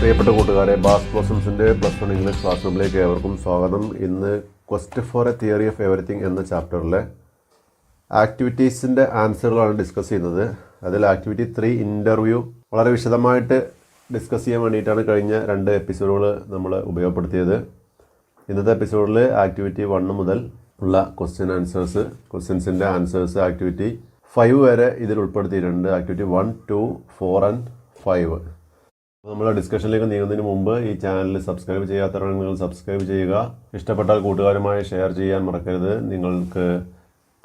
പ്രിയപ്പെട്ട കൂട്ടുകാരെ ബാസ് ബ്ലോസംസിന്റെ പ്ലസ് വൺ ഇംഗ്ലീഷ് ക്ലാസ് റൂമിലേക്ക് ഏവർക്കും സ്വാഗതം. ഇന്ന് quest for a theory of everything എന്ന ചാപ്റ്ററിലെ ആക്ടിവിറ്റീസിന്റെ ആൻസറുകളാണ് ഡിസ്കസ് ചെയ്യുന്നത്. അതിൽ ആക്ടിവിറ്റി ത്രീ ഇന്റർവ്യൂ വളരെ വിശദമായിട്ട് ഡിസ്കസ് ചെയ്യാൻ വേണ്ടിയിട്ടാണ് കഴിഞ്ഞ രണ്ട് എപ്പിസോഡുകൾ നമ്മൾ ഉപയോഗപ്പെടുത്തിയത്. ഇന്നത്തെ എപ്പിസോഡിൽ ആക്ടിവിറ്റി വണ്ണ് മുതൽ ഉള്ള ക്വസ്റ്റ്യൻ ആൻസേഴ്സ് ക്വസ്റ്റ്യൻസിന്റെ ആൻസേഴ്സ് ആക്ടിവിറ്റി ഫൈവ് വരെ ഇതിൽ ഉൾപ്പെടുത്തിയിട്ടുണ്ട്. Activity one two four and five. നമ്മൾ ഡിസ്കഷനിലേക്ക് നീങ്ങുന്നതിന് മുമ്പ് ഈ ചാനൽ സബ്സ്ക്രൈബ് ചെയ്യാത്തവരാണ് നിങ്ങൾ സബ്സ്ക്രൈബ് ചെയ്യുക. ഇഷ്ടപ്പെട്ടാൽ കൂട്ടുകാരുമായി ഷെയർ ചെയ്യാൻ മറക്കരുത്. നിങ്ങൾക്ക്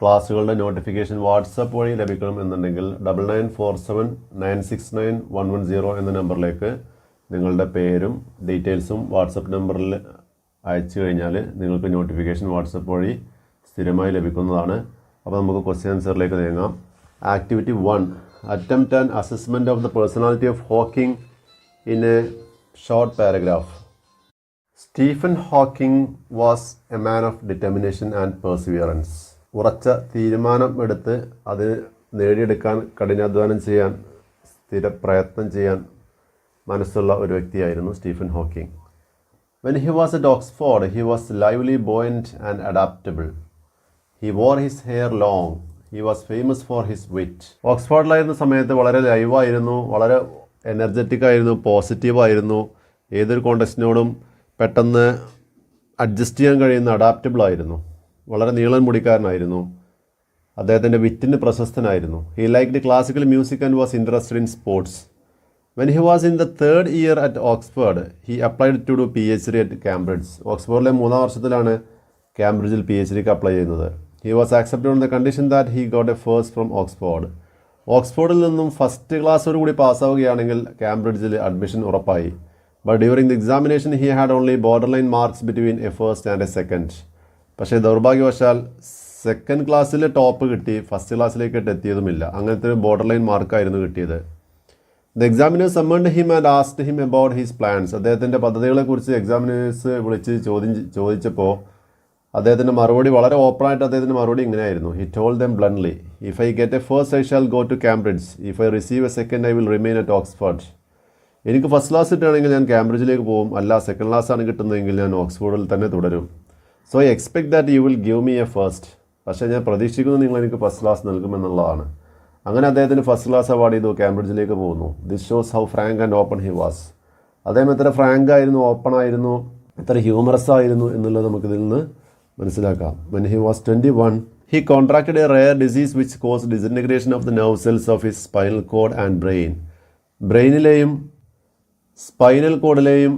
ക്ലാസ്സുകളുടെ നോട്ടിഫിക്കേഷൻ വാട്സപ്പ് വഴി ലഭിക്കണം എന്നുണ്ടെങ്കിൽ double nine four seven nine six nine one one zero എന്ന നമ്പറിലേക്ക് നിങ്ങളുടെ പേരും ഡീറ്റെയിൽസും വാട്സപ്പ് നമ്പറിൽ അയച്ചു കഴിഞ്ഞാൽ നിങ്ങൾക്ക് നോട്ടിഫിക്കേഷൻ വാട്സപ്പ് വഴി സ്ഥിരമായി ലഭിക്കുന്നതാണ്. അപ്പോൾ നമുക്ക് ക്വസ്റ്റ്യൻ ആൻസറിലേക്ക് നീങ്ങാം. Activity one attempt and assessment of the personality of Hawking in a short paragraph Stephen Hawking was a man of determination and perseverance ഉറച്ച തീരുമാനം എടുത്ത് അത് നേടിയെടുക്കാൻ കഠിനാധ്വാനം ചെയ്യാൻ സ്ഥിര പ്രയത്നം ചെയ്യാൻ മനസ്സുള്ള ഒരു വ്യക്തിയായിരുന്നു Stephen Hawking when he was at Oxford he was lively buoyant and adaptable he wore his hair long he was famous for his wit ഓക്സ്ഫോർഡിലായിരുന്ന സമയത്ത് വളരെ ലൈവായിരുന്നു വളരെ എനർജറ്റിക് ആയിരുന്നു പോസിറ്റീവ് ആയിരുന്നു. ഏതൊരു കോണ്ടസ്റ്റിനോടും പെട്ടെന്ന് അഡ്ജസ്റ്റ് ചെയ്യാൻ കഴിയുന്ന അഡാപ്റ്റബിൾ ആയിരുന്നു. വളരെ നീളൻ മുടിക്കാരനായിരുന്നു. അദ്ദേഹത്തിന്റെ വിറ്റിന് പ്രശസ്തനായിരുന്നു. He like the classical music and was interested in sports when he was in the third year at Oxford he applied to do P H D at Cambridge ഓക്സ്ഫോർഡിലെ മൂന്നാം വർഷത്തിലാണ് കാംബ്രിഡ്ജിൽ പി എച്ച് ഡിക്ക് അപ്ലൈ ചെയ്യുന്നത്. He was accepted on the condition that he got a first from Oxford ഓക്സ്ഫോർഡിൽ നിന്നും first ക്ലാസ്സോട് കൂടി പാസ്സാവുകയാണെങ്കിൽ കാംബ്രിഡ്ജിൽ അഡ്മിഷൻ ഉറപ്പായി. But during the examination he had only border line marks between a first and a second പക്ഷേ ദൗർഭാഗ്യവശാൽ second ക്ലാസ്സിൽ top കിട്ടി ഫസ്റ്റ് ക്ലാസ്സിലേക്ക് എത്തിയതുമില്ല. അങ്ങനത്തെ ഒരു ബോർഡർ ലൈൻ മാർക്കായിരുന്നു കിട്ടിയത്. The examiners summoned him and asked him about his plans അദ്ദേഹത്തിന്റെ പദ്ധതികളെക്കുറിച്ച് എക്സാമിനേഴ്സ് വിളിച്ച് ചോദ്യം ചോദിച്ചപ്പോൾ അദ്ദേഹത്തിന്റെ മറുപടി വളരെ ഓപ്പണായിട്ട് അദ്ദേഹത്തിന്റെ മറുപടി ഇങ്ങനെയായിരുന്നു. He told them bluntly if I get a first I shall go to Cambridge if I receive a second I will remain at Oxford എനിക്ക് ഫസ്റ്റ് ക്ലാസ് കിട്ടുകയാണെങ്കിൽ ഞാൻ കാംബ്രിഡ്ജിലേക്ക് പോകും. അല്ല സെക്കൻഡ് ക്ലാസ് ആണ് കിട്ടുന്നതെങ്കിൽ ഞാൻ ഓക്സ്ഫോർഡിൽ തന്നെ തുടരും. So I expect that you will give me a first പക്ഷേ ഞാൻ പ്രതീക്ഷിക്കുന്നു നിങ്ങൾ എനിക്ക് ഫസ്റ്റ് ക്ലാസ് നൽകുമെന്നുള്ളതാണ്. അങ്ങനെ അദ്ദേഹത്തിന് ഫസ്റ്റ് ക്ലാസ് അവാർഡ് ചെയ്തു. കാംബ്രിഡ്ജിലേക്ക് പോകുന്നു. This shows how frank and open he was അദ്ദേഹം എത്ര ഫ്രാങ്ക് ആയിരുന്നു ഓപ്പൺ ആയിരുന്നു എത്ര ഹ്യൂമറസ് ആയിരുന്നു എന്നുള്ളത് നമുക്കിതിൽ നിന്ന് മനസ്സിലാക്കാം. When he was twenty one he contracted a rare disease which cause disintegration of the nerve cells of his spinal cord and brain ബ്രെയിനിലെയും spinal കോഡിലെയും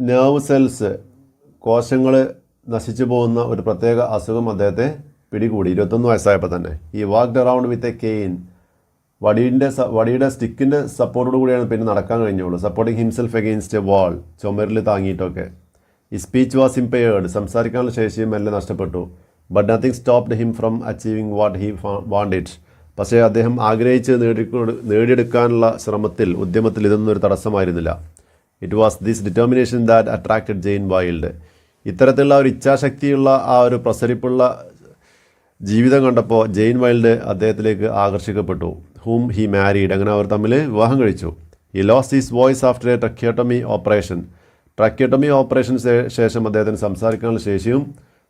നെർവ് സെൽസ് കോശങ്ങൾ നശിച്ചു പോകുന്ന ഒരു പ്രത്യേക അസുഖം അദ്ദേഹത്തെ പിടികൂടി. ഇരുപത്തൊന്ന് വയസ്സായപ്പോൾ തന്നെ. He walked around with a cane വടിയുടെ വടിയുടെ സ്റ്റിക്കിന്റെ സപ്പോർട്ടോട് കൂടിയാണ് പിന്നെ നടക്കാൻ കഴിഞ്ഞുള്ളൂ. Supporting himself against a wall ചുമരിൽ താങ്ങിയിട്ടൊക്കെ. ഈ സ്പീച്ച് വാസ് ഇംപെയേർഡ് സംസാരിക്കാനുള്ള ശേഷിയും എല്ലാം നഷ്ടപ്പെട്ടു. But nothing stopped him from achieving what he wanted പക്ഷേ അദ്ദേഹം ആഗ്രഹിച്ച് നേടിക്കൊടു നേടിയെടുക്കാനുള്ള ശ്രമത്തിൽ ഉദ്യമത്തിൽ ഇതൊന്നും ഒരു തടസ്സമായിരുന്നില്ല. It was this determination that attracted Jane Wilde ഇത്തരത്തിലുള്ള ഒരു ഇച്ഛാശക്തിയുള്ള ആ ഒരു പ്രസരിപ്പുള്ള ജീവിതം കണ്ടപ്പോൾ ജെയിൻ വൈൽഡ് അദ്ദേഹത്തിലേക്ക് ആകർഷിക്കപ്പെട്ടു ഹൂം ഹി മാരീഡ് അങ്ങനെ അവർ തമ്മിൽ വിവാഹം കഴിച്ചു. He lost his voice after a tracheotomy operation tracheotomy ഓപ്പറേഷന് ശേഷം അദ്ദേഹത്തിന് സംസാരിക്കാനുള്ള ശേഷിയും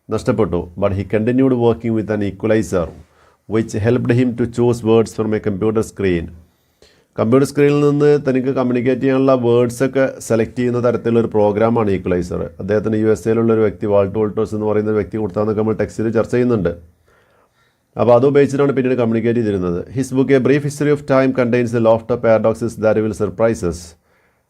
നഷ്ടപ്പെട്ടു. But he continued working with an equaliser which helped him to choose words from a computer screen computer സ്ക്രീനിൽ നിന്ന് തനിക്ക് കമ്മ്യൂണിക്കേറ്റ് ചെയ്യാനുള്ള വേർഡ്സൊക്കെ സെലക്ട് ചെയ്യുന്ന തരത്തിലുള്ള ഒരു പ്രോഗ്രാമാണ് ഈക്വലൈസർ അദ്ദേഹത്തിന് യു എസ് എയിലുള്ള ഒരു വ്യക്തി വാൾട്ട് വോൾട്ടേഴ്സ് എന്ന് പറയുന്ന ഒരു വ്യക്തി കൊടുത്താന്നൊക്കെ നമ്മൾ ടെക്സ്റ്റിൽ ചർച്ച ചെയ്യുന്നുണ്ട്. അപ്പോൾ അത് ഉപയോഗിച്ചിട്ടാണ് പിന്നീട് കമ്മ്യൂണിക്കേറ്റ് ചെയ്തിരുന്നത്. His book A Brief History of Time contains the lot of paradoxes that will surprises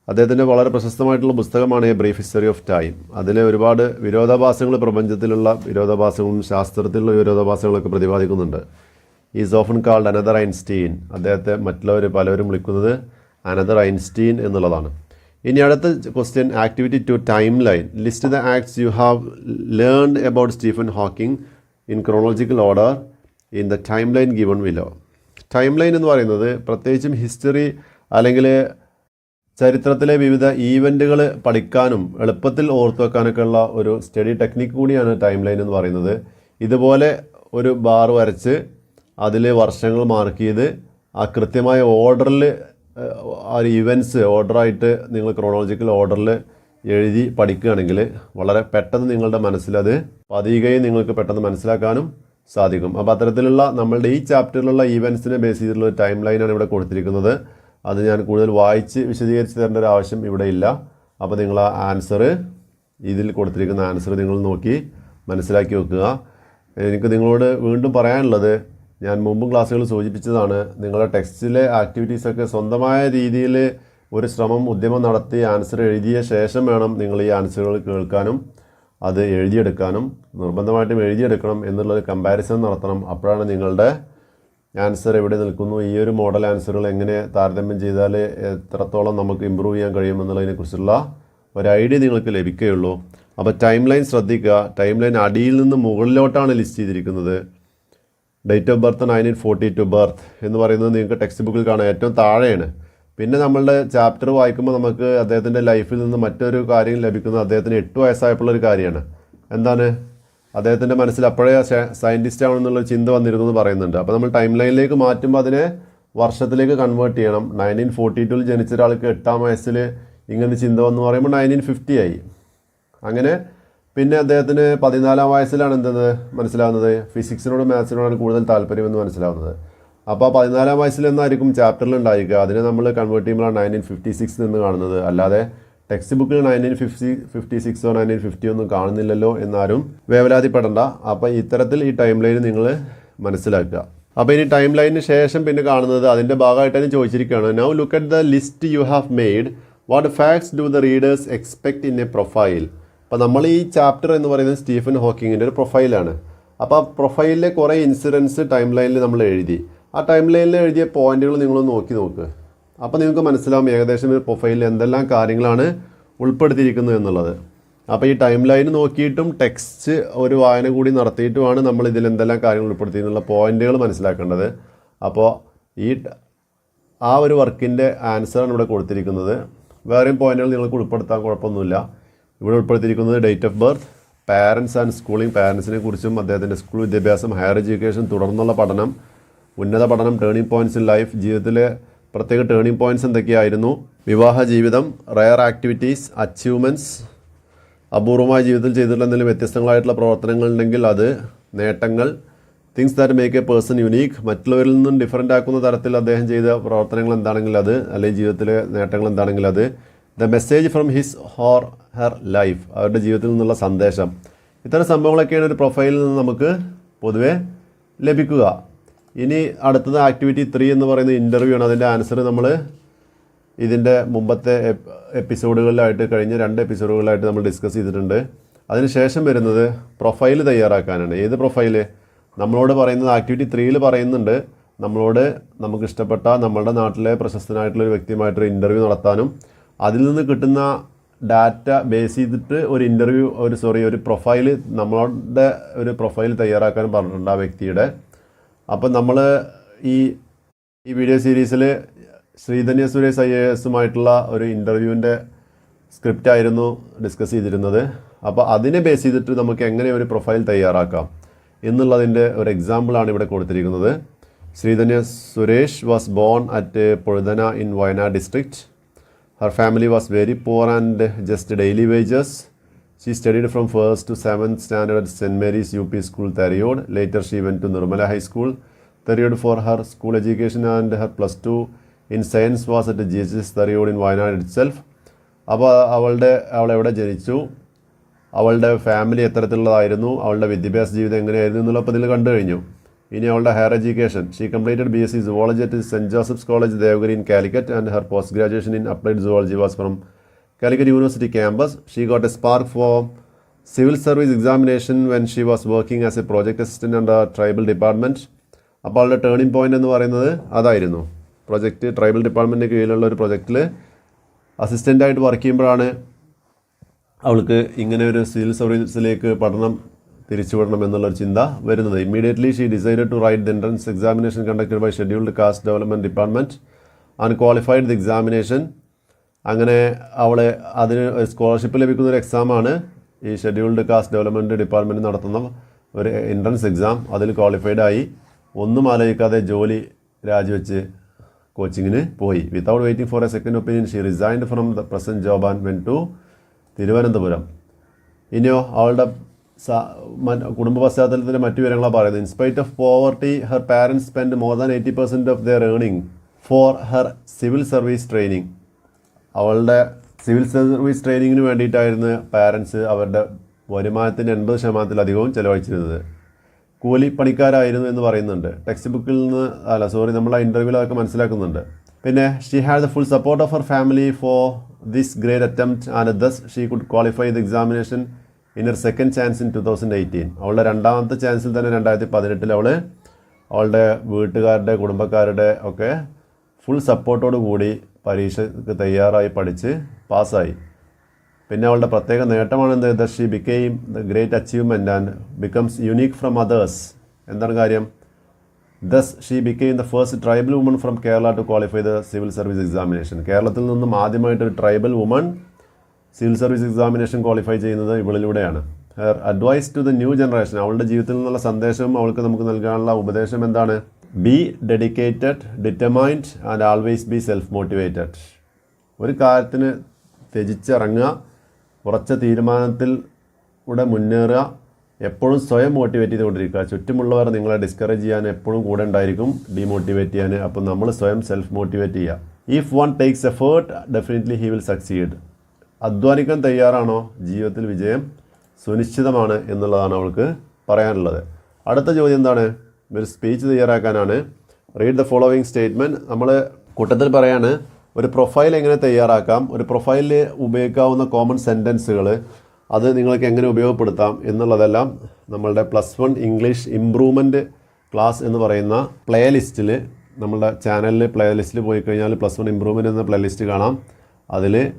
അദ്ദേഹത്തിന്റെ വളരെ പ്രശസ്തമായിട്ടുള്ള പുസ്തകമാണ് A Brief History of Time അതിലെ ഒരുപാട് വിരോധാഭാസങ്ങൾ പ്രപഞ്ചത്തിലുള്ള വിരോധാഭാസങ്ങളും ശാസ്ത്രത്തിലുള്ള വിരോധാഭാസങ്ങളൊക്കെ പ്രതിപാദിക്കുന്നുണ്ട്. Is often called another Einstein അദ്ദേഹത്തെ മറ്റുള്ളവർ പലവരും വിളിക്കുന്നത് അനദർ ഐൻസ്റ്റീൻ എന്നുള്ളതാണ്. ഇനി അടുത്ത question activity two time line list the facts you have learn about Stephen Hawking in chronological order in the time line given below time line എന്ന് പറയുന്നത് പ്രത്യേകിച്ചും ഹിസ്റ്ററി അല്ലെങ്കിൽ ചരിത്രത്തിലെ വിവിധ ഈവന്റുകൾ പഠിക്കാനും എളുപ്പത്തിൽ ഓർത്തു വെക്കാനൊക്കെ ഉള്ള ഒരു സ്റ്റഡി ടെക്നിക്ക് കൂടിയാണ് ടൈം ലൈൻ എന്ന് പറയുന്നത്. ഇതുപോലെ ഒരു ബാർ വരച്ച് അതിൽ വർഷങ്ങൾ മാർക്ക് ചെയ്ത് ആ കൃത്യമായ ഓർഡറിൽ ആ ഒരു ഇവന്റ്സ് ഓർഡറായിട്ട് നിങ്ങൾ ക്രോണോളജിക്കൽ ഓർഡറിൽ എഴുതി പഠിക്കുകയാണെങ്കിൽ വളരെ പെട്ടെന്ന് നിങ്ങളുടെ മനസ്സിലത് പതിയുകയും നിങ്ങൾക്ക് പെട്ടെന്ന് മനസ്സിലാക്കാനും സാധിക്കും. അപ്പോൾ അത്തരത്തിലുള്ള നമ്മളുടെ ഈ ചാപ്റ്ററിലുള്ള ഈവൻസിനെ ബേസ് ചെയ്തിട്ടുള്ള ടൈം ലൈനാണ് ഇവിടെ കൊടുത്തിരിക്കുന്നത്. അത് ഞാൻ കൂടുതൽ വായിച്ച് വിശദീകരിച്ച് തരേണ്ട ഒരു ആവശ്യം ഇവിടെ ഇല്ല. അപ്പോൾ നിങ്ങൾ ആ ആൻസർ ഇതിൽ കൊടുത്തിരിക്കുന്ന ആൻസർ നിങ്ങൾ നോക്കി മനസ്സിലാക്കി വെക്കുക. എനിക്ക് നിങ്ങളോട് വീണ്ടും പറയാനുള്ളത് ഞാൻ മുമ്പും ക്ലാസ്സുകളിൽ സൂചിപ്പിച്ചതാണ് നിങ്ങളുടെ ടെക്സ്റ്റിലെ ആക്ടിവിറ്റീസൊക്കെ സ്വന്തമായ രീതിയിൽ ഒരു ശ്രമം ഉദ്യമം നടത്തി ആൻസർ എഴുതിയ ശേഷം വേണം നിങ്ങൾ ഈ ആൻസറുകൾ കേൾക്കാനും അത് എഴുതിയെടുക്കാനും നിർബന്ധമായിട്ടും എഴുതിയെടുക്കണം എന്നുള്ളൊരു കമ്പാരിസൺ നടത്തണം. അപ്പോഴാണ് നിങ്ങളുടെ ആൻസർ എവിടെ നിൽക്കുന്നു? ഈ ഒരു മോഡൽ ആൻസറുകൾ എങ്ങനെ താരതമ്യം ചെയ്താൽ എത്രത്തോളം നമുക്ക് ഇമ്പ്രൂവ് ചെയ്യാൻ കഴിയും എന്നുള്ളതിനെക്കുറിച്ചുള്ള ഒരു ഐഡിയ നിങ്ങൾക്ക് ലഭിക്കുകയുള്ളൂ. അപ്പോൾ ടൈം ലൈൻ ശ്രദ്ധിക്കുക. ടൈം ലൈൻ അടിയിൽ നിന്ന് മുകളിലോട്ടാണ് ലിസ്റ്റ് ചെയ്തിരിക്കുന്നത്. Date of birth nineteen forty two birth എന്ന് പറയുന്നത് നിങ്ങൾക്ക് ടെക്സ്റ്റ് ബുക്കിൽ കാണാം. ഏറ്റവും താഴെയാണ്. പിന്നെ നമ്മളുടെ ചാപ്റ്റർ വായിക്കുമ്പോൾ നമുക്ക് അദ്ദേഹത്തിന്റെ ലൈഫിൽ നിന്ന് മറ്റൊരു കാര്യം ലഭിക്കുന്നത് അദ്ദേഹത്തിന് എട്ട് വയസ്സായപ്പോഴുള്ള ഒരു കാര്യമാണ്. എന്താണ്? അദ്ദേഹത്തിന്റെ മനസ്സിൽ അപ്പോഴേ സയന്റിസ്റ്റ് ആണെന്നുള്ള ചിന്ത വന്നിരുന്നു എന്ന് പറയുന്നുണ്ട്. അപ്പോൾ നമ്മൾ ടൈം ലൈനിലേക്ക് മാറ്റുമ്പോൾ അതിനെ വർഷത്തിലേക്ക് കൺവേർട്ട് ചെയ്യണം. നയന്റീൻ ഫോർട്ടി ടുവിൽ ജനിച്ച ഒരാൾക്ക് എട്ടാം വയസ്സിൽ ഇങ്ങനെ ചിന്ത വന്ന് പറയുമ്പോൾ നയന്റീൻ ഫിഫ്റ്റി ആയി. അങ്ങനെ പിന്നെ അദ്ദേഹത്തിന് പതിനാലാം വയസ്സിലാണ് എന്തെന്ന് മനസ്സിലാവുന്നത്? ഫിസിക്സിനോടും മാത്സിനോടാണ് കൂടുതൽ താല്പര്യമെന്ന് മനസ്സിലാവുന്നത്. അപ്പോൾ പതിനാലാം വയസ്സിൽ എന്നായിരിക്കും ചാപ്റ്ററിൽ ഉണ്ടായിരിക്കുക? അതിനെ നമ്മൾ കൺവേർട്ട് ചെയ്യുമ്പോഴാണ് നയന്റീൻ ഫിഫ്റ്റി സിക്സ് എന്ന് കാണുന്നത്. അല്ലാതെ ടെക്സ്റ്റ് ബുക്കിൽ നയന്റീൻ ഫിഫ്റ്റി ഫിഫ്റ്റി സിക്സോ നയന്റീൻ ഫിഫ്റ്റി ഒന്നും കാണുന്നില്ലല്ലോ എന്നാരും വേവലാതിപ്പെടണ്ട. അപ്പോൾ ഇത്തരത്തിൽ ഈ ടൈം ലൈൻ നിങ്ങൾ മനസ്സിലാക്കുക. അപ്പോൾ ഇനി ടൈം ലൈനിന് ശേഷം പിന്നെ കാണുന്നത് അതിന്റെ ഭാഗമായിട്ട് തന്നെ ചോദിച്ചിരിക്കുകയാണ്. Now look at the list you have made what facts do the readers expect in a profile അപ്പോൾ നമ്മൾ ഈ ചാപ്റ്റർ എന്ന് പറയുന്നത് സ്റ്റീഫൻ ഹോക്കിങ്ങിന്റെ ഒരു പ്രൊഫൈലാണ് അപ്പോൾ ആ പ്രൊഫൈലിലെ കുറേ ഇൻസിഡൻസ് ടൈം ലൈനിൽ നമ്മൾ എഴുതി. ആ ടൈം ലൈനിൽ എഴുതിയ പോയിന്റുകൾ നിങ്ങൾ നോക്കി നോക്ക്. അപ്പോൾ നിങ്ങൾക്ക് മനസ്സിലാവും ഏകദേശം ഒരു പ്രൊഫൈലിൽ എന്തെല്ലാം കാര്യങ്ങളാണ് ഉൾപ്പെടുത്തിയിരിക്കുന്നത് എന്നുള്ളത്. അപ്പോൾ ഈ ടൈം ലൈൻ നോക്കിയിട്ടും ടെക്സ്റ്റ് ഒരു വായന കൂടി നടത്തിയിട്ടുമാണ് നമ്മൾ ഇതിൽ എന്തെല്ലാം കാര്യങ്ങൾ ഉൾപ്പെടുത്തിയെന്നുള്ള പോയിന്റുകൾ മനസ്സിലാക്കേണ്ടത്. അപ്പോൾ ഈ ആ ഒരു വർക്കിന്റെ ആൻസറാണ് ഇവിടെ കൊടുത്തിരിക്കുന്നത്. വേറെയും പോയിന്റുകൾ നിങ്ങൾക്ക് ഉൾപ്പെടുത്താൻ കുഴപ്പമൊന്നുമില്ല. ഇവിടെ ഉൾപ്പെടുത്തിയിരിക്കുന്നത് date of birth parents and schooling പാരൻസിനെ കുറിച്ചും അദ്ദേഹത്തിന്റെ സ്കൂൾ വിദ്യാഭ്യാസം ഹയർ എഡ്യൂക്കേഷൻ തുടർന്നുള്ള പഠനം ഉന്നത പഠനം ടേണിംഗ് പോയിന്റ്സ് ഇൻ ലൈഫ് ജീവിതത്തിലെ പ്രത്യേക ടേണിംഗ് പോയിന്റ്സ് എന്തൊക്കെയായിരുന്നു? വിവാഹ ജീവിതം റയർ ആക്ടിവിറ്റീസ് അച്ചീവ്മെന്റ്സ് അപൂർവമായ ജീവിതത്തിൽ ചെയ്തിട്ടുള്ള എന്തെങ്കിലും വ്യത്യസ്തങ്ങളായിട്ടുള്ള പ്രവർത്തനങ്ങൾ ഉണ്ടെങ്കിൽ അത് നേട്ടങ്ങൾ things that make a person unique മറ്റുള്ളവരിൽ നിന്നും ഡിഫറന്റ് ആക്കുന്ന തരത്തിൽ അദ്ദേഹം ചെയ്ത പ്രവർത്തനങ്ങൾ എന്താണെങ്കിൽ അത് അല്ലെങ്കിൽ ജീവിതത്തിലെ നേട്ടങ്ങൾ എന്താണെങ്കിൽ അത് the message from his or her life അവരുടെ ജീവിതത്തിൽ നിന്നുള്ള സന്ദേശം. ഇത്തരം സംഭവങ്ങളൊക്കെയാണ് ഒരു പ്രൊഫൈലിൽ നിന്ന് നമുക്ക് പൊതുവെ ലഭിക്കുക. ഇനി അടുത്തത് ആക്ടിവിറ്റി ത്രീ എന്ന് പറയുന്ന ഇന്റർവ്യൂ ആണ്. അതിന്റെ ആൻസർ നമ്മൾ ഇതിന്റെ മുമ്പത്തെ എപ്പിസോഡുകളിലായിട്ട് കഴിഞ്ഞ രണ്ട് എപ്പിസോഡുകളിലായിട്ട് നമ്മൾ ഡിസ്കസ് ചെയ്തിട്ടുണ്ട്. അതിനുശേഷം വരുന്നത് പ്രൊഫൈൽ തയ്യാറാക്കാനാണ്. ഏത് പ്രൊഫൈൽ നമ്മളോട് പറയുന്നത് ആക്ടിവിറ്റി ത്രീയിൽ പറയുന്നുണ്ട്. നമ്മളോട് നമുക്ക് ഇഷ്ടപ്പെട്ട നമ്മളുടെ നാട്ടിലെ പ്രശസ്തനായിട്ടുള്ള ഒരു വ്യക്തിയുമായിട്ടൊരു ഇന്റർവ്യൂ നടത്താനും അതിൽ നിന്ന് കിട്ടുന്ന ഡാറ്റ ബേസ് ചെയ്തിട്ട് ഒരു ഇന്റർവ്യൂ ഒരു സോറി ഒരു പ്രൊഫൈൽ നമ്മളുടെ ഒരു പ്രൊഫൈൽ തയ്യാറാക്കാനും പറഞ്ഞിട്ടുണ്ട് ആ വ്യക്തിയുടെ. അപ്പം നമ്മൾ ഈ ഈ വീഡിയോ സീരീസിൽ ശ്രീധന്യ സുരേഷ് ഐ എ എസുമായിട്ടുള്ള ഒരു ഇന്റർവ്യൂവിന്റെ സ്ക്രിപ്റ്റ് ആയിരുന്നു ഡിസ്കസ് ചെയ്തിരുന്നത്. അപ്പോൾ അതിനെ ബേസ് ചെയ്തിട്ട് നമുക്ക് എങ്ങനെ ഒരു പ്രൊഫൈൽ തയ്യാറാക്കാം എന്നുള്ളതിന്റെ ഒരു എക്സാമ്പിളാണ് ഇവിടെ കൊടുത്തിരിക്കുന്നത്. Sreedhanya Suresh was born at Pozhuthana in Wayanad district her family was very poor and just daily wages She studied from 1st to 7th standard at St. Mary's UP School, Thariyod. Later, she went to Nirmala High School, Thariyod for her school education and her plus 2 in science was at GHS Thariyod in Wayanad itself. അപ്പോൾ അവളുടെ അവൾ എവിടെ ജനിച്ചു അവളുടെ family എത്തരത്തിലുള്ളതായിരുന്നു അവളുടെ വിദ്യാഭ്യാസ ജീവിതം എങ്ങനെയായിരുന്നു എന്നുള്ള അപ്പോൾ ഇതിൽ കണ്ടു കഴിഞ്ഞു ഇനി അവളുടെ higher education she completed B S C zoology at Saint Joseph's College Devagiri in Calicut and her post graduation in applied zoology was from Calicut University campus. She got a spark for civil service examination when she was working as a project assistant under tribal department. അപ്പോൾ അവളുടെ turning point എന്ന് പറയുന്നത് അതായിരുന്നു project tribal ഡിപ്പാർട്ട്മെന്റിന് കീഴിലുള്ള ഒരു പ്രൊജക്റ്റിൽ അസിസ്റ്റന്റായിട്ട് work ചെയ്യുമ്പോഴാണ് അവൾക്ക് ഇങ്ങനെ ഒരു സിവിൽ സർവീസിലേക്ക് പഠനം തിരിച്ചുവിടണം എന്നുള്ളൊരു ചിന്ത വരുന്നത് immediately she decided to write the entrance examination conducted by scheduled caste development department and qualified the examination അങ്ങനെ അവളെ അതിന് സ്കോളർഷിപ്പ് ലഭിക്കുന്ന ഒരു എക്സാമാണ് ഈ ഷെഡ്യൂൾഡ് കാസ്റ്റ് ഡെവലപ്മെന്റ് ഡിപ്പാർട്ട്മെന്റ് നടത്തുന്ന ഒരു എൻട്രൻസ് എക്സാം അതിൽ ക്വാളിഫൈഡ് ആയി ഒന്നും ആലോചിക്കാതെ ജോലി രാജിവെച്ച് കോച്ചിങ്ങിന് പോയി. Without waiting for a second opinion she resigned from the present job and went to Thiruvananthapuram. ഇനിയോ അവളുടെ കുടുംബ പശ്ചാത്തലത്തിന്റെ മറ്റു വിവരങ്ങളാണ് പറയുന്നത്. In spite of poverty her parents spend more than eighty percent of their earning for her civil service training അവളുടെ civil service ട്രെയിനിങ്ങിന് വേണ്ടിയിട്ടായിരുന്നു പാരൻസ് അവരുടെ വരുമാനത്തിന്റെ എൺപത് ശതമാനത്തിലധികവും ചിലവഴിച്ചിരുന്നത്. കൂലിപ്പണിക്കാരായിരുന്നു എന്ന് പറയുന്നുണ്ട്. ടെക്സ്റ്റ് ബുക്കിൽ നിന്ന് അല്ല സോറി നമ്മളെ ഇന്റർവ്യൂവിൽ അതൊക്കെ മനസ്സിലാക്കുന്നുണ്ട്. പിന്നെ she had the full support of her family for this great attempt and thus she could qualify the examination in her second chance in two thousand eighteen അവളുടെ രണ്ടാമത്തെ ചാൻസിൽ തന്നെ രണ്ടായിരത്തി പതിനെട്ടിൽ അവൾ അവളുടെ വീട്ടുകാരുടെ കുടുംബക്കാരുടെ ഒക്കെ ഫുൾ സപ്പോർട്ടോടു കൂടി പരീക്ഷയ്ക്ക് തയ്യാറായി പഠിച്ച് പാസ്സായി. പിന്നെ അവളുടെ പ്രത്യേക നേട്ടമാണ് എന്ത്? The she became the great achievement and becomes unique from others എന്താണ് കാര്യം? Thus she became the first tribal woman from Kerala to qualify the civil service examination കേരളത്തിൽ നിന്നും ആദ്യമായിട്ട് ഒരു tribal woman civil service examination qualify ചെയ്യുന്നത് ഇവളിലൂടെയാണ്. Her advice to the new generation അവളുടെ ജീവിതത്തിൽ നിന്നുള്ള സന്ദേശം അവൾക്ക് നമുക്ക് നൽകാനുള്ള ഉപദേശം എന്താണ്? Be dedicated determined and always be self motivated ഒരു കാര്യത്തിന് ത്യജിച്ചിറങ്ങുക ഉറച്ച തീരുമാനത്തിൽ കൂടെ മുന്നേറുക എപ്പോഴും സ്വയം മോട്ടിവേറ്റ് ചെയ്തുകൊണ്ടിരിക്കുക. ചുറ്റുമുള്ളവർ നിങ്ങളെ ഡിസ്കറേജ് ചെയ്യാൻ എപ്പോഴും കൂടെ ഉണ്ടായിരിക്കും ഡീമോട്ടിവേറ്റ് ചെയ്യാൻ. അപ്പം നമ്മൾ സ്വയം സെൽഫ് മോട്ടിവേറ്റ് ചെയ്യുക. If one takes effort definitely he will succeed അധ്വാനിക്കാൻ തയ്യാറാണോ? ജീവിതത്തിൽ വിജയം സുനിശ്ചിതമാണ് എന്നുള്ളതാണ് അവൾക്ക് പറയാനുള്ളത്. അടുത്ത ചോദ്യം എന്താണ്? ഒരു സ്പീച്ച് തയ്യാറാക്കാനാണ്. റീഡ് ദ ഫോളോവിങ് സ്റ്റേറ്റ്മെന്റ് നമ്മൾ കൂട്ടത്തിൽ പറയാണ് ഒരു പ്രൊഫൈൽ എങ്ങനെ തയ്യാറാക്കാം? ഒരു പ്രൊഫൈലിൽ ഉപയോഗിക്കാവുന്ന കോമൺ സെന്റൻസുകൾ അത് നിങ്ങൾക്ക് എങ്ങനെ ഉപയോഗപ്പെടുത്താം? എന്നുള്ളതെല്ലാം നമ്മളുടെ plus one English improvement class എന്ന് പറയുന്ന പ്ലേ ലിസ്റ്റിൽ നമ്മളുടെ ചാനലിൽ പ്ലേ ലിസ്റ്റിൽ പോയി കഴിഞ്ഞാൽ പ്ലസ് വൺ ഇമ്പ്രൂവ്മെന്റ് എന്ന പ്ലേ ലിസ്റ്റ് കാണാം. അതിൽ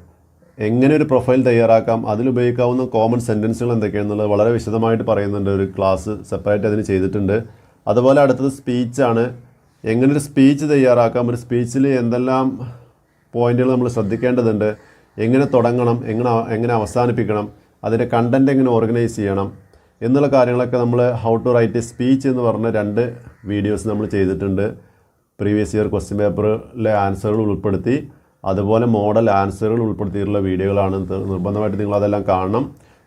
എങ്ങനെ ഒരു പ്രൊഫൈൽ തയ്യാറാക്കാം? അതിലുപയോഗിക്കാവുന്ന കോമൺ സെന്റൻസുകൾ എന്തൊക്കെയാണെന്നുള്ളത് വളരെ വിശദമായിട്ട് പറയുന്നുണ്ട്. ഒരു ക്ലാസ് സെപ്പറേറ്റ് അതിന് ചെയ്തിട്ടുണ്ട്. അതുപോലെ അടുത്തത് സ്പീച്ചാണ്. എങ്ങനെ ഒരു സ്പീച്ച് തയ്യാറാക്കാം ഒരു സ്പീച്ചിൽ എന്തെല്ലാം പോയിന്റുകൾ നമ്മൾ ശ്രദ്ധിക്കേണ്ടതുണ്ട് എങ്ങനെ തുടങ്ങണം എങ്ങനെ എങ്ങനെ അവസാനിപ്പിക്കണം അതിന്റെ കണ്ടന്റ് എങ്ങനെ ഓർഗനൈസ് ചെയ്യണം എന്നുള്ള കാര്യങ്ങളൊക്കെ നമ്മൾ how to write a speech എന്ന് പറഞ്ഞ രണ്ട് വീഡിയോസ് നമ്മൾ ചെയ്തിട്ടുണ്ട്. പ്രീവിയസ് ഇയർ ക്വസ്റ്റ്യൻ പേപ്പറിലെ ആൻസറുകൾ ഉൾപ്പെടുത്തി അതുപോലെ മോഡൽ ആൻസറുകൾ ഉൾപ്പെടുത്തിയിട്ടുള്ള വീഡിയോകളാണ് നിർബന്ധമായിട്ട് നിങ്ങൾ അതെല്ലാം കാണണം.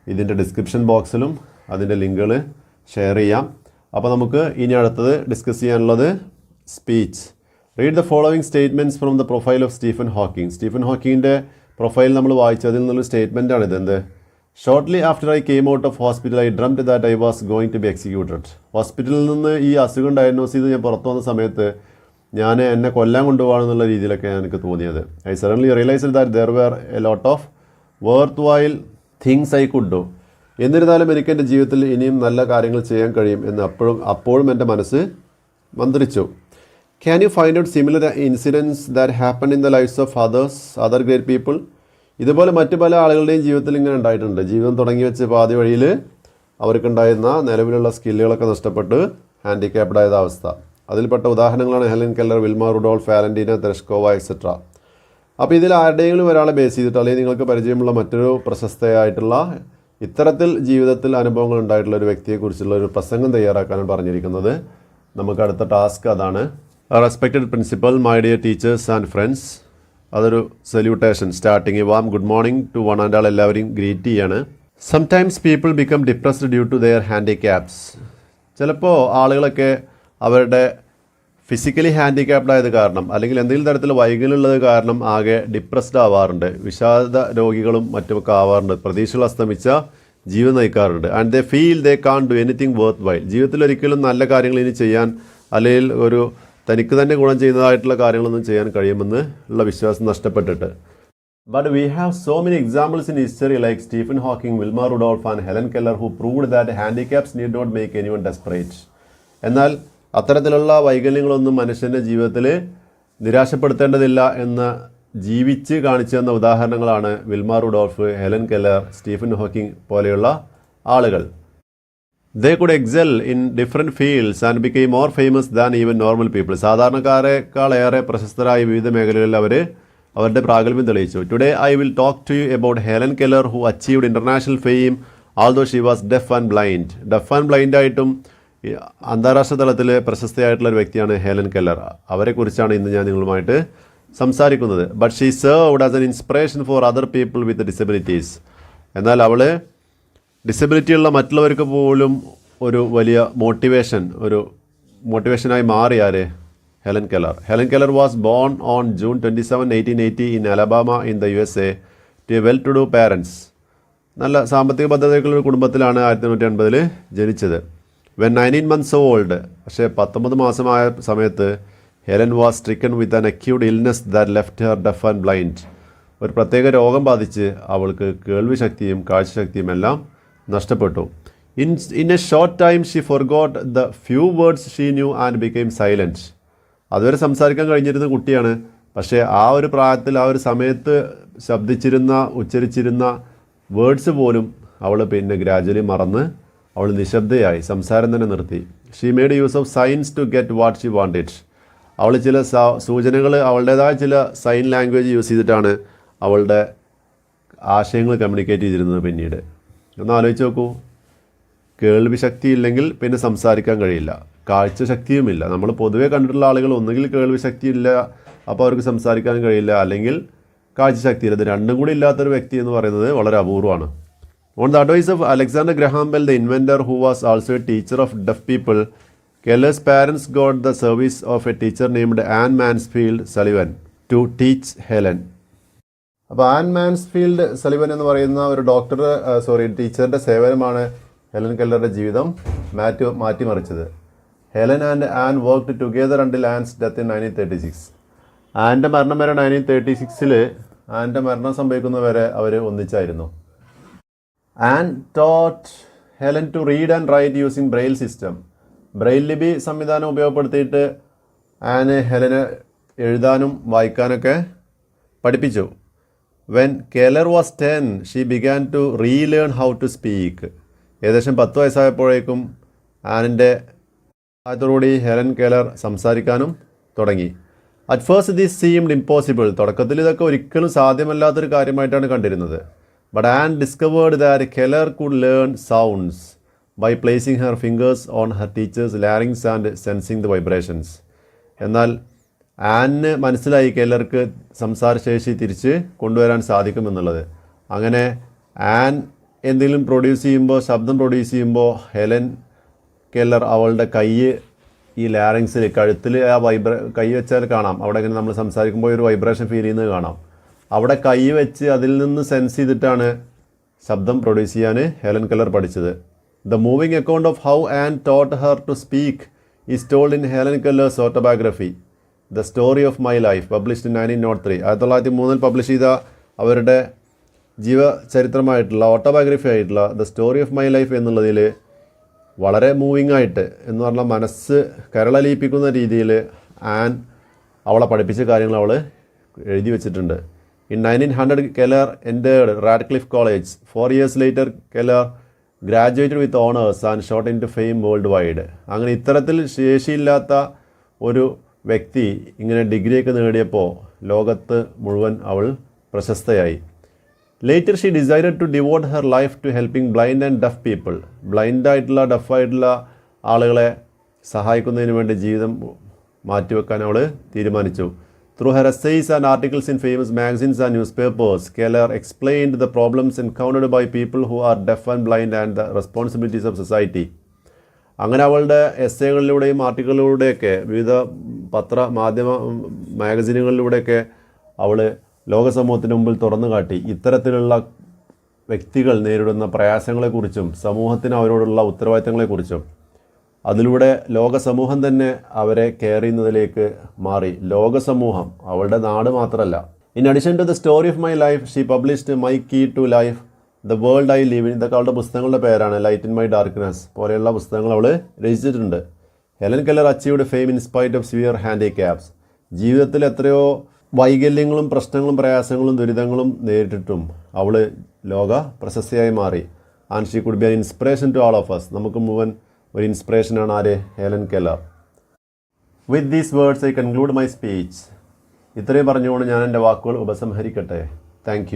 ഇതിന്റെ ഡിസ്ക്രിപ്ഷൻ ബോക്സിലും അതിന്റെ ലിങ്കുകൾ ഷെയർ ചെയ്യാം. അപ്പോൾ നമുക്ക് ഇനി അടുത്തത് ഡിസ്കസ് ചെയ്യാനുള്ളത് speech read the following statements from the profile of Stephen Hawking Stephen ഹോക്കിങ്ങിന്റെ profile നമ്മൾ വായിച്ചതിൽ നിന്നുള്ള സ്റ്റേറ്റ്മെന്റ് ആണ് ഇതെന്ത് shortly after I came out of hospital I dreamed that I was going to be executed ഹോസ്പിറ്റലിൽ നിന്ന് ഈ അസുഖം ഡയഗ്നോസ് ചെയ്ത് ഞാൻ പുറത്തു വന്ന സമയത്ത് ഞാൻ എന്നെ കൊല്ലാൻ കൊണ്ടുപോകാനുള്ള രീതിയിലൊക്കെ എനിക്ക് തോന്നിയത്. I suddenly realise that there were a lot of worthwhile things I could do എന്നിരുന്നാലും എനിക്ക് എന്റെ ജീവിതത്തിൽ ഇനിയും നല്ല കാര്യങ്ങൾ ചെയ്യാൻ കഴിയും എന്ന് അപ്പോഴും അപ്പോഴും എന്റെ മനസ്സ് മന്ത്രിച്ചു. Can you find out similar incidents that happen in the lives of others other great people ഇതുപോലെ മറ്റു പല ആളുകളുടെയും ജീവിതത്തിൽ ഇങ്ങനെ ഉണ്ടായിട്ടുണ്ട്. ജീവിതം തുടങ്ങി വെച്ച് പാതി വഴിയിൽ അവർക്കുണ്ടായിരുന്ന നിലവിലുള്ള സ്കില്ലുകളൊക്കെ നഷ്ടപ്പെട്ട് ഹാൻഡിക്യാപ്ഡ് ആയത് അവസ്ഥ. അതിൽപ്പെട്ട ഉദാഹരണങ്ങളാണ് Helen Keller Wilma Rudolph Valentina Tereshkova et cetera അപ്പോൾ ഇതിൽ ആരുടെയെങ്കിലും ഒരാളെ ബേസ് ചെയ്തിട്ട് അല്ലെങ്കിൽ നിങ്ങൾക്ക് പരിചയമുള്ള മറ്റൊരു പ്രശസ്തയായിട്ടുള്ള ഇത്തരത്തിൽ ജീവിതത്തിൽ അനുഭവങ്ങൾ ഉണ്ടായിട്ടുള്ള ഒരു വ്യക്തിയെക്കുറിച്ചുള്ള ഒരു പ്രസംഗം തയ്യാറാക്കാനാണ് പറഞ്ഞിരിക്കുന്നത്. നമുക്ക് അടുത്ത ടാസ്ക് അതാണ്. Respected principal my dear teachers and friends അതൊരു salutation starting warm good morning to one and all എല്ലാവരെയും ഗ്രീറ്റ് ചെയ്യാണ്. Sometimes people become depressed due to their handicaps ചിലപ്പോൾ ആളുകളൊക്കെ അവരുടെ ഫിസിക്കലി ഹാൻഡിക്യാപ്ഡ് ആയത് കാരണം അല്ലെങ്കിൽ എന്തെങ്കിലും തരത്തിൽ വൈകല്യമുള്ളത് കാരണം ആകെ ഡിപ്രസ്ഡ് ആവാറുണ്ട്. വിഷാദ രോഗികളും മറ്റുമൊക്കെ ആവാറുണ്ട്. പ്രതീക്ഷകൾ അസ്തമിച്ച ജീവൻ നയിക്കാറുണ്ട്. And they feel they can't do anything worthwhile ജീവിതത്തിൽ ഒരിക്കലും നല്ല കാര്യങ്ങൾ ഇനി ചെയ്യാൻ അല്ലെങ്കിൽ ഒരു തനിക്ക് തന്നെ ഗുണം ചെയ്യുന്നതായിട്ടുള്ള കാര്യങ്ങളൊന്നും ചെയ്യാൻ കഴിയുമെന്ന് ഉള്ള വിശ്വാസം നഷ്ടപ്പെട്ടിട്ട്. But we have so many examples in history like Stephen Hawking Wilma Rudolph and Helen Keller who proved that handicaps need not make anyone desperate. എന്നാൽ അത്തരത്തിലുള്ള വൈകല്യങ്ങളൊന്നും മനുഷ്യന്റെ ജീവിതത്തിൽ നിരാശപ്പെടുത്തേണ്ടതില്ല എന്ന് ജീവിച്ച് കാണിച്ചു തന്ന ഉദാഹരണങ്ങളാണ് Wilma Rudolph Helen Keller Stephen Hawking പോലെയുള്ള ആളുകൾ. They could excel in different fields and became more famous than even normal people. സാധാരണക്കാരെക്കാൾ ഏറെ പ്രശസ്തരായ വിവിധ മേഖലകളിൽ അവർ അവരുടെ പ്രാഗൽഭ്യം തെളിയിച്ചു. Today I will talk to you about Helen Keller who achieved international fame although she was deaf and blind deaf and blind ആയിട്ടും ഈ അന്താരാഷ്ട്ര തലത്തിൽ പ്രശസ്തയായിട്ടുള്ള ഒരു വ്യക്തിയാണ് ഹേലൻ കെല്ലർ. അവരെക്കുറിച്ചാണ് ഇന്ന് ഞാൻ നിങ്ങളുമായിട്ട് സംസാരിക്കുന്നത്. But she served as an inspiration for other people with disabilities എന്നാൽ അവൾ ഡിസബിലിറ്റി ഉള്ള മറ്റുള്ളവർക്ക് പോലും ഒരു വലിയ മോട്ടിവേഷൻ ഒരു മോട്ടിവേഷനായി മാറി Helen Keller. Helen Keller was born on June twenty seven eighteen eighty in Alabama in the U S A to well to do parents നല്ല സാമ്പത്തിക ഭദ്രതയുള്ള ഒരു കുടുംബത്തിലാണ് ആയിരത്തി തൊണ്ണൂറ്റി എൺപതിൽ ജനിച്ചത്. വെൻ നയന്റീൻ മന്ത്സ് ഓൾഡ് പക്ഷേ പത്തൊമ്പത് മാസമായ സമയത്ത് Helen was stricken with an acute illness that left her deaf and blind ഒരു പ്രത്യേക രോഗം ബാധിച്ച് അവൾക്ക് കേൾവി ശക്തിയും കാഴ്ചശക്തിയും എല്ലാം നഷ്ടപ്പെട്ടു. In in a short time she forgot the few words she knew and became silent അതുവരെ സംസാരിക്കാൻ കഴിഞ്ഞിരുന്ന കുട്ടിയാണ്. പക്ഷേ ആ ഒരു പ്രായത്തിൽ ആ ഒരു സമയത്ത് ശബ്ദിച്ചിരുന്ന ഉച്ചരിച്ചിരുന്ന വേർഡ്സ് പോലും അവൾ പിന്നെ ഗ്രാജുവലി മറന്ന് അവൾ നിശബ്ദയായി സംസാരം തന്നെ നിർത്തി. She made use of signs to get what she wanted അവൾ ചില സൂചനകൾ അവളുടേതായ ചില സൈൻ ലാംഗ്വേജ് യൂസ് ചെയ്തിട്ടാണ് അവളുടെ ആശയങ്ങൾ കമ്മ്യൂണിക്കേറ്റ് ചെയ്തിരുന്നത് പിന്നീട്. ഒന്ന് ആലോചിച്ച് നോക്കൂ. കേൾവി ശക്തി ഇല്ലെങ്കിൽ പിന്നെ സംസാരിക്കാൻ കഴിയില്ല. കാഴ്ച ശക്തിയുമില്ല. നമ്മൾ പൊതുവേ കണ്ടിട്ടുള്ള ആളുകൾ ഒന്നുകിൽ കേൾവി ശക്തി ഇല്ല അപ്പോൾ അവർക്ക് സംസാരിക്കാൻ കഴിയില്ല. അല്ലെങ്കിൽ കാഴ്ച ശക്തിയില്ല. ഇത് രണ്ടും കൂടി ഇല്ലാത്തൊരു വ്യക്തി എന്ന് പറയുന്നത് വളരെ അപൂർവമാണ്. On the advice of Alexander Graham the inventor who was also a teacher of deaf people Keller's parents got the service of a teacher named Anne Mansfield Sullivan to teach Helen അപ്പോൾ Anne Mansfield Sullivan എന്ന് പറയുന്ന ഒരു doctor sorry ടീച്ചറിന്റെ സേവനമാണ് Helen കെല്ലറുടെ ജീവിതം മാറ്റി മാറ്റിമറിച്ചത്. Helen and Anne work together until Anne's death in nineteen thirty six ആന്റെ മരണം വരെ നയന്റീൻ തേർട്ടി സിക്സിൽ ആന്റെ മരണം സംഭവിക്കുന്നവരെ അവർ ഒന്നിച്ചായിരുന്നു. Anne taught Helen to read and write using Braille system Braille ലിപി സംവിധാനം ഉപയോഗപ്പെടുത്തിയിട്ട് ആന് ഹെലന് എഴുതാനും വായിക്കാനൊക്കെ പഠിപ്പിച്ചു. When Keller was ten she began to relearn how to speak ഏകദേശം പത്ത് വയസ്സായപ്പോഴേക്കും ആനിന്റെ സഹായത്തോടുകൂടി ഹെലൻ കെലർ സംസാരിക്കാനും തുടങ്ങി. At first this seemed impossible തുടക്കത്തിൽ ഇതൊക്കെ ഒരിക്കലും സാധ്യമല്ലാത്തൊരു കാര്യമായിട്ടാണ് കണ്ടിരുന്നത്. But Anne discovered that Keller could learn sounds by placing her fingers on her teacher's larynx and sensing the vibrations എന്നാൽ ആനിന് മനസ്സിലായി കെല്ലർക്ക് സംസാരശേഷി തിരിച്ച് കൊണ്ടുവരാൻ സാധിക്കുമെന്നുള്ളത് അങ്ങനെ ആൻ എന്തെങ്കിലും പ്രൊഡ്യൂസ് ചെയ്യുമ്പോൾ ശബ്ദം പ്രൊഡ്യൂസ് ചെയ്യുമ്പോൾ ഹെലൻ കെല്ലർ അവളുടെ കൈ ഈ ലാറിങ്സിൽ കഴുത്തിൽ ആ വൈബ്ര കൈ വെച്ചാൽ കാണാം. അവിടെ ഇങ്ങനെ നമ്മൾ സംസാരിക്കുമ്പോൾ ഒരു വൈബ്രേഷൻ ഫീൽ ചെയ്യുന്നത് കാണാം. അവിടെ കൈ വെച്ച് അതിൽ നിന്ന് സെൻസ് ചെയ്തിട്ടാണ് ശബ്ദം പ്രൊഡ്യൂസ് ചെയ്യാൻ ഹെലൻ കെല്ലർ പഠിച്ചത്. The moving account of how Anne taught her to speak is told in Helen Keller's autobiography the story of my life published in nineteen naught three ആയിരത്തി തൊള്ളായിരത്തി മൂന്നിൽ പബ്ലിഷ് ചെയ്ത അവരുടെ ജീവചരിത്രമായിട്ടുള്ള ഓട്ടോബയോഗ്രഫി ആയിട്ടുള്ള the story of my life എന്നുള്ളതിൽ വളരെ moving ആയിട്ട് എന്ന് പറഞ്ഞാൽ മനസ്സ് കരളലിയിപ്പിക്കുന്ന രീതിയിൽ ആൻ അവളെ പഠിപ്പിച്ച കാര്യങ്ങൾ അവൾ എഴുതി വെച്ചിട്ടുണ്ട്. Nineteen hundred Keller entered Radcliffe College four years later Keller graduated with honours and shot into fame world wide അങ്ങനെ ഇത്തരത്തിൽ ശേഷിയില്ലാത്ത ഒരു വ്യക്തി ഇങ്ങനെ ഡിഗ്രിയൊക്കെ നേടിയപ്പോൾ ലോകത്ത് മുഴുവൻ അവൾ പ്രശസ്തയായി. Later she decide to devote her life to helping blind and deaf people ബ്ലൈൻഡായിട്ടുള്ള ഡഫായിട്ടുള്ള ആളുകളെ സഹായിക്കുന്നതിന് വേണ്ടി ജീവിതം മാറ്റിവെക്കാൻ അവൾ തീരുമാനിച്ചു. Her essays and articles in famous magazines and newspapers Keller explained the problems encountered by people who are deaf and blind and the responsibilities of society അങ്ങനെ അവളുടെ എസ്സേകളിലൂടെയും ആർട്ടിക്കിളുകളിലൂടെയൊക്കെ വിവിധ പത്ര മാധ്യമ മാഗസിനുകളിലൂടെയൊക്കെ അവൾ ലോകസമൂഹത്തിന് മുമ്പിൽ തുറന്നു കാട്ടി. ഇത്തരത്തിലുള്ള വ്യക്തികൾ നേരിടുന്ന പ്രയാസങ്ങളെക്കുറിച്ചും സമൂഹത്തിന് അവരോടുള്ള ഉത്തരവാദിത്തങ്ങളെക്കുറിച്ചും അതിലൂടെ ലോകസമൂഹം തന്നെ അവരെ കെയർ ചെയ്യുന്നതിലേക്ക് മാറി. ലോകസമൂഹം അവളുടെ നാട് മാത്രമല്ല. In addition to the story of my life she published my key to life the world I live in ഇതൊക്കെ അവളുടെ പുസ്തകങ്ങളുടെ പേരാണ് ലൈറ്റ് ഇൻ മൈ ഡാർക്ക്നെസ് പോലെയുള്ള പുസ്തകങ്ങൾ അവൾ രചിച്ചിട്ടുണ്ട്. Helen Keller achieved fame in spite of severe handicaps ജീവിതത്തിൽ എത്രയോ വൈകല്യങ്ങളും പ്രശ്നങ്ങളും പ്രയാസങ്ങളും ദുരിതങ്ങളും നേരിട്ടിട്ടും അവൾ ലോക പ്രശസ്തിയായി മാറി. And she could be an inspiration to all of us നമുക്ക് മുഴുവൻ ഒരു ഇൻസ്പിറേഷനാണ് ആര്? Helen Keller. With these words I conclude my speech ഇത്രയും പറഞ്ഞുകൊണ്ട് ഞാൻ എന്റെ വാക്കുകൾ ഉപസംഹരിക്കട്ടെ. താങ്ക്